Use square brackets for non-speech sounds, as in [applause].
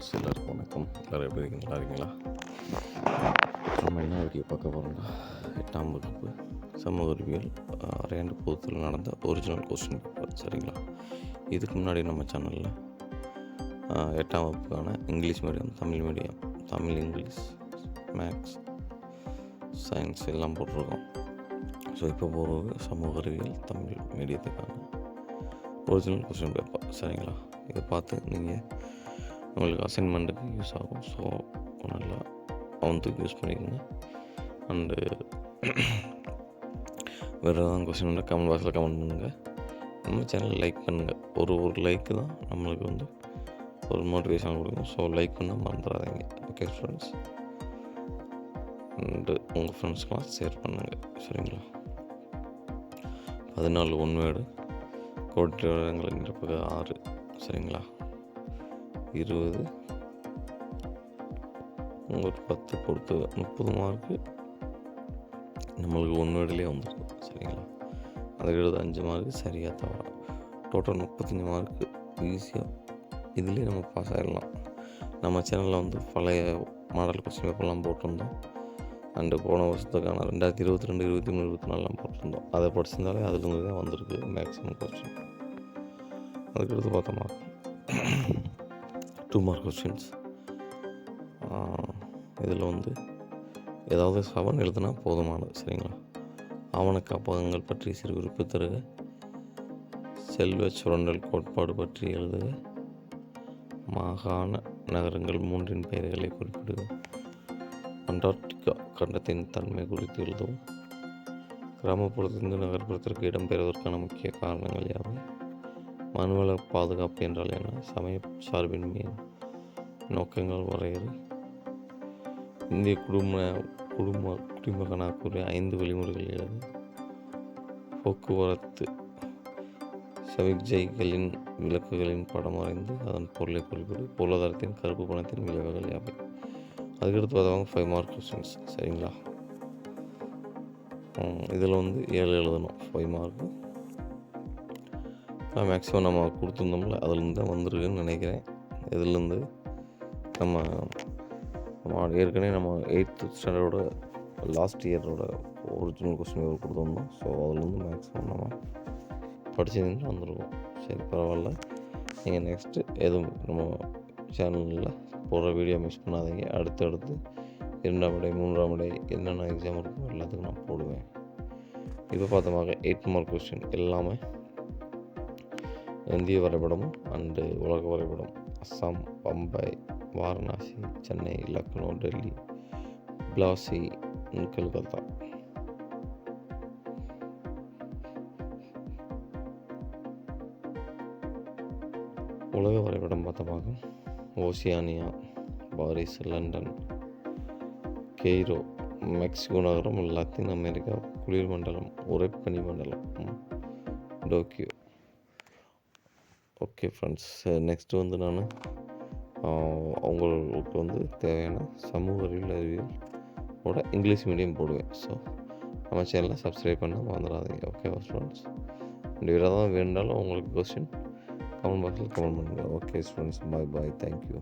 Friends எல்லாருக்கும் வணக்கம். எல்லோரும் எப்படி இருக்கீங்க? நல்லா இருக்கீங்களா? நம்ம என்ன வீடியோ பார்க்க போகிறோம்னா எட்டாம் வகுப்பு சமூக அறிவியல் அரையாண்டு பொதுத்தில் நடந்த ஒரிஜினல் கொஸ்டின் பேப்பர் சரிங்களா? இதுக்கு முன்னாடி நம்ம சேனலில் எட்டாம் வகுப்புக்கான English medium Tamil medium Tamil English maths science எல்லாம் போட்டிருக்கோம். ஸோ இப்போ போகிறது சமூக அறிவியல் தமிழ் மீடியத்துக்கான ஒரிஜினல் கொஸ்டின் பேப்பர் சரிங்களா? இதை பார்த்து நீங்கள் உங்களுக்கு அசைன்மெண்ட்டுக்கு யூஸ் ஆகும். ஸோ நல்லா அவனுக்கு யூஸ் பண்ணிக்கோங்க. அண்டு [clears throat] வேறு ஏதாவது கொஸ்டின் வந்து கமெண்ட் பாக்ஸில் கமெண்ட் பண்ணுங்கள் நம்ம சேனல் லைக் பண்ணுங்கள் ஒரு ஒரு லைக்கு தான் நம்மளுக்கு வந்து ஒரு மோட்டிவேஷன் கொடுக்கும். ஸோ லைக் பண்ண மறந்துடாதீங்க ஓகே ஃப்ரெண்ட்ஸ் அண்டு உங்கள் ஃப்ரெண்ட்ஸ்க்கெலாம் ஷேர் பண்ணுங்கள் சரிங்களா? பதினாலு ஒன்வேடு கோட்டை இடங்களை நிரப்புக ஆறு. சரிங்களா? இருபது. ஒரு பத்து பொறுத்து முப்பது மார்க்கு நம்மளுக்கு ஒன்வேடுலேயே வந்துடும் சரிங்களா? அதுக்கடுத்து அஞ்சு மார்க்கு சரியாக தவறா. டோட்டல் முப்பத்தஞ்சு மார்க்கு ஈஸியாக இதுலேயே நம்ம பாஸ் ஆகிடலாம் நம்ம சேனலில் வந்து பழைய மாடல் கொஸ்டின் பேப்பர்லாம் போட்டிருந்தோம். அண்டு போன வருஷத்துக்கான ரெண்டாயிரத்தி இருபத்தி ரெண்டு இருபத்தி மூணு இருபத்தி நாலுலாம் போட்டிருந்தோம். அதை படிச்சிருந்தாலே அதுலேருந்து தான் வந்திருக்கு மேக்ஸிமம் கொஸ்டின் அதுக்கடுத்து பார்த்தோமா? Two mark questions. இதில் வந்து ஏதாவது செவன் எழுதுனா போதுமானது சரிங்களா? ஆவண காப்பகங்கள் பற்றி சிறு குறிப்பு தருக. செல்வ சுரண்டல் கோட்பாடு பற்றி எழுதுக. மாகாண நகரங்கள் மூன்றின் பெயர்களை குறிப்பிடுக. அண்டார்டிகா கண்டத்தின் தன்மை குறித்து எழுதவும். கிராமப்புறத்திலிருந்து நகர்ப்புறத்திற்கு இடம்பெறுவதற்கான முக்கிய காரணங்கள் யாவை? மனுவள பாதுகாப்பு என்றால் என்ன? சமய சார்பின்மை நோக்கங்கள் வரையறை. இந்திய குடும்ப குடும்ப குடிமகனாக கூறிய ஐந்து வழிமுறைகள் எழுது. போக்குவரத்து சமிக்ஜைகளின் விளக்குகளின் படம் வரைந்து அதன் பொருளை குறிப்பிடு. பொருளாதாரத்தின் கருப்பு பணத்தின் விளைவுகள் யாவை? அதுக்கடுத்து பார்த்தவங்க ஃபைவ் மார்க் கொஸ்டின்ஸ் சரிங்களா? இதில் வந்து ஏழு எழுதணும். ஃபைவ் மார்க்கு மேக்ஸிமம் நம்ம கொடுத்துருந்தோம்ல அதுலேருந்து தான் வந்திருக்குன்னு நினைக்கிறேன். இதுலேருந்து நம்ம நம்ம ஏற்கனவே நம்ம எயித்து ஸ்டாண்டர்டோட லாஸ்ட் இயரோட ஒரிஜினல் கொஸ்டின் பேப்பர் கொடுத்துருந்தோம். ஸோ அதுலேருந்து மேக்ஸிமம் நம்ம படிச்சிருந்து வந்திருக்கோம். சரி பரவாயில்ல. நீங்கள் நெக்ஸ்ட்டு எதுவும் நம்ம சேனலில் போடுற வீடியோ மிஸ் பண்ணாதீங்க. அடுத்தடுத்து இரண்டாம் இடை மூன்றாம் இடை என்னென்ன எக்ஸாம் இருக்கோ எல்லாத்துக்கும் நான் போடுவேன். இப்போ பார்த்தோமாக எயிட் மார்க் கொஸ்டின் எல்லாமே இந்திய வரைபடம் அண்டு உலக வரைபடம். அஸ்ஸாம் பம்பாய் வாரணாசி சென்னை லக்னோ டெல்லி பிளாசி கல்கத்தா. உலக வரைபடம் பார்த்தமாக Oceania Paris London Cairo Mexico நகரம் லத்தீன் அமெரிக்கா குளிர் மண்டலம் உரைப்பனி மண்டலம் டோக்கியோ. ஓகே ஃப்ரெண்ட்ஸ் நெக்ஸ்ட்டு வந்து நான் அவங்களுக்கு வந்து தேவையான சமூக அறிவியல் அறிவியல் ஓட இங்கிலீஷ் மீடியம் போடுவேன். ஸோ நம்ம சேனலை சப்ஸ்கிரைப் பண்ண மறந்துடாதீங்க ஓகே ஸ்டூடெண்ட்ஸ் இந்த வேறு தான் வேணுனாலும் உங்களுக்கு கொஸ்டின் கமெண்ட் பாக்ஸில் கமெண்ட் பண்ணுங்கள் okay students bye bye thank you